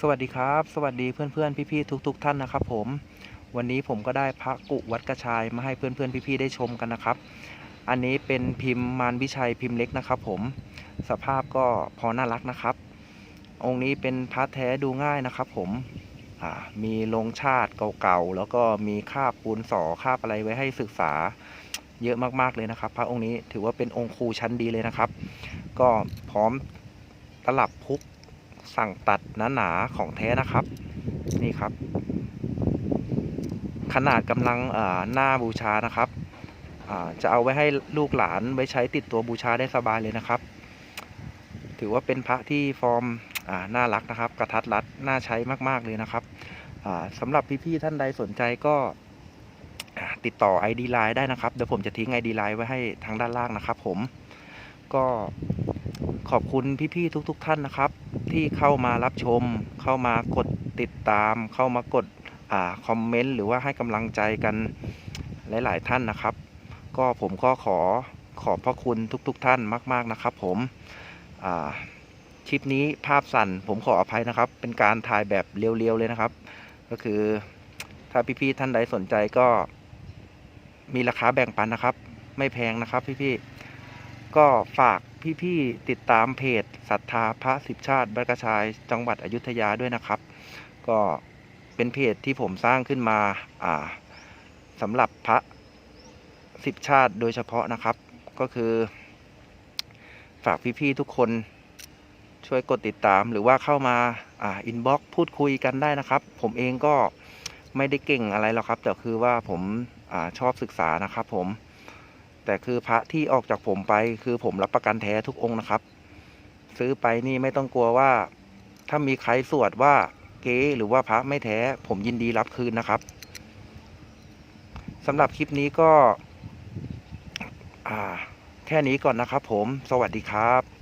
สวัสดีครับ สวัสดีเพื่อนๆพี่ๆทุก ๆ ท่านนะครับผมวันนี้ผมก็ได้พระกุวัดกระชายมาให้เพื่อนๆพี่ๆได้ชมกันนะครับ อันนี้เป็นพิมพ์มารวิชัยพิมพ์เล็กนะครับ ผมสภาพก็พอน่ารักนะครับ องค์นี้เป็นพระแท้ดูง่ายนะครับ ผมมีลงชาติเก่าๆแล้วก็มีคาบปูนสอคาบอะไรไว้ให้ศึกษาเยอะมากๆเลยนะครับ พระองค์นี้ถือว่าเป็นองค์ครูชั้นดีเลยนะครับ ก็พร้อมตลับพุก สั่งตัดหนาๆของแท้นะครับ นี่ครับ ขนาดกำลังอ่าหน้าบูชานะครับจะเอาไว้ให้ลูกหลานไว้ใช้ติดตัวบูชาได้สบายเลยนะครับ ถือว่าเป็นพระที่ฟอร์มน่ารักนะครับ กระทัดรัดน่าใช้มาก ๆ เลยนะครับสำหรับพี่ ๆ ท่านใดสนใจก็ติดต่อ ID Line ได้นะครับ เดี๋ยวผมจะทิ้ง ID Line ไว้ให้ทางด้านล่างนะครับผมก็ ขอบคุณพี่ๆทุก ๆ ท่านนะครับ ที่เข้ามารับชม เข้ามากดติดตาม เข้ามากดอคอมเมนต์หรือว่าให้กำลังใจกันหลาย ๆ ท่านนะครับ ก็ผมก็ขอขอบพระคุณทุก ๆ ท่านมาก ๆ นะครับ ผมคลิปนี้ภาพสั่นผมขออภัยนะครับ เป็นการถ่ายแบบเรียว ๆ เลยนะครับ ก็คือถ้าพี่ ๆ ท่านใดสนใจก็มีราคาแบ่งปันนะครับ ไม่แพงนะครับพี่ ๆ ก็ฝากพี่ๆติดตามเพจศรัทธาพระสิบชาติบัดกชายจังหวัดอยุธยาด้วยนะครับ ก็เป็นเพจที่ผมสร้างขึ้นมาอ่าสำหรับพระสิบชาติโดยเฉพาะนะครับ ก็คือ ฝากพี่ๆทุกคนช่วยกดติดตามหรือว่าเข้ามาอ่าอินบ็อกพูดคุยกันได้นะครับ ผมเองก็ไม่ได้เก่งอะไรหรอกครับ แต่คือว่าผมอชอบศึกษานะครับผม แต่คือพระที่ออกจากผมไปคือผมรับประกันแท้ทุกองค์นะครับ ซื้อไปนี่ไม่ต้องกลัวว่า ถ้ามีใครสวดว่าเก๊หรือว่าพระไม่แท้ ผมยินดีรับคืนนะครับสำหรับคลิปนี้ก็แค่นี้ก่อนนะครับผม สวัสดีครับ